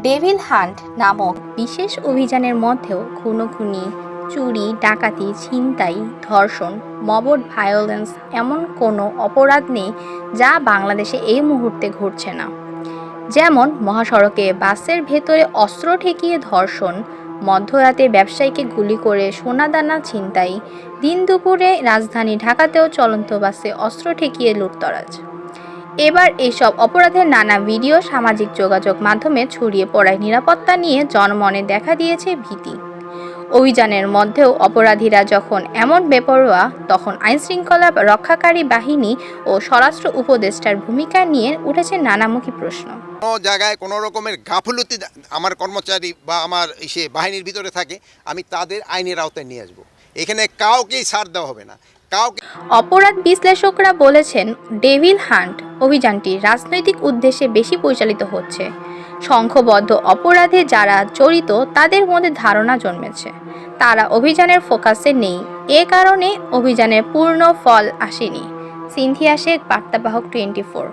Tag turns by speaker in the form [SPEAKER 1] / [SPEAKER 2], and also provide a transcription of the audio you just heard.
[SPEAKER 1] Devil hunt নামক বিশেষ অভিযানের মধ্যেও খুনোখুনি, চুরি, ডাকাতি, ছিনতাই, ধর্ষণ, মবড ভায়োলেন্স এমন কোনো অপরাধ নেই যা বাংলাদেশে এই মুহূর্তে ঘটছে না। যেমন মহাসড়কে বাসের ভেতরে অস্ত্র ঠেকিয়ে ধর্ষণ, মধ্যরাতে ব্যবসায়ীকে গুলি করে সোনাদানা ছিনতাই, দিন দুপুরে রাজধানী ঢাকাতেও চলন্ত বাসে অস্ত্র ঠেকিয়ে লুটতরাজ। এবার এইসব অপরাধের নানা ভিডিও সামাজিক যোগাযোগ মাধ্যমে ছড়িয়ে পড়ায় নিরাপত্তা নিয়ে জনমনে দেখা দিয়েছে ভীতি। অভিযানের মধ্যেও অপরাধীরা যখন এমন বেপরোয়া তখন আইনশৃঙ্খলা রক্ষাকারী বাহিনী ও স্বরাষ্ট্র উপদেষ্টার ভূমিকা নিয়ে উঠেছে নানামুখী প্রশ্ন।
[SPEAKER 2] কোনো জায়গায় কোনো রকমের গাফলতি আমার কর্মচারী বা আমার সে বাহিনীর ভিতরে থাকে আমি তাদের আইনের আওতায় নিয়ে আসব। এখানে কাউকেই ছাড় দেওয়া হবে না। কাউকে
[SPEAKER 1] অপরাধ বিশ্লেষকরা বলেছেন ডেভিল হান্ট অভিযানটি রাজনৈতিক উদ্দেশ্যে বেশি পরিচালিত হচ্ছে। সংখ্যবদ্ধ অপরাধে যারা জড়িত, তাদের মধ্যে ধারণা জন্মেছে। তারা অভিযানের ফোকাসে নেই। এ কারণে অভিযানের পূর্ণ ফল আসেনি। সিনথিয়া শেখ, বার্তাবাহক টোয়েন্টি ফোর।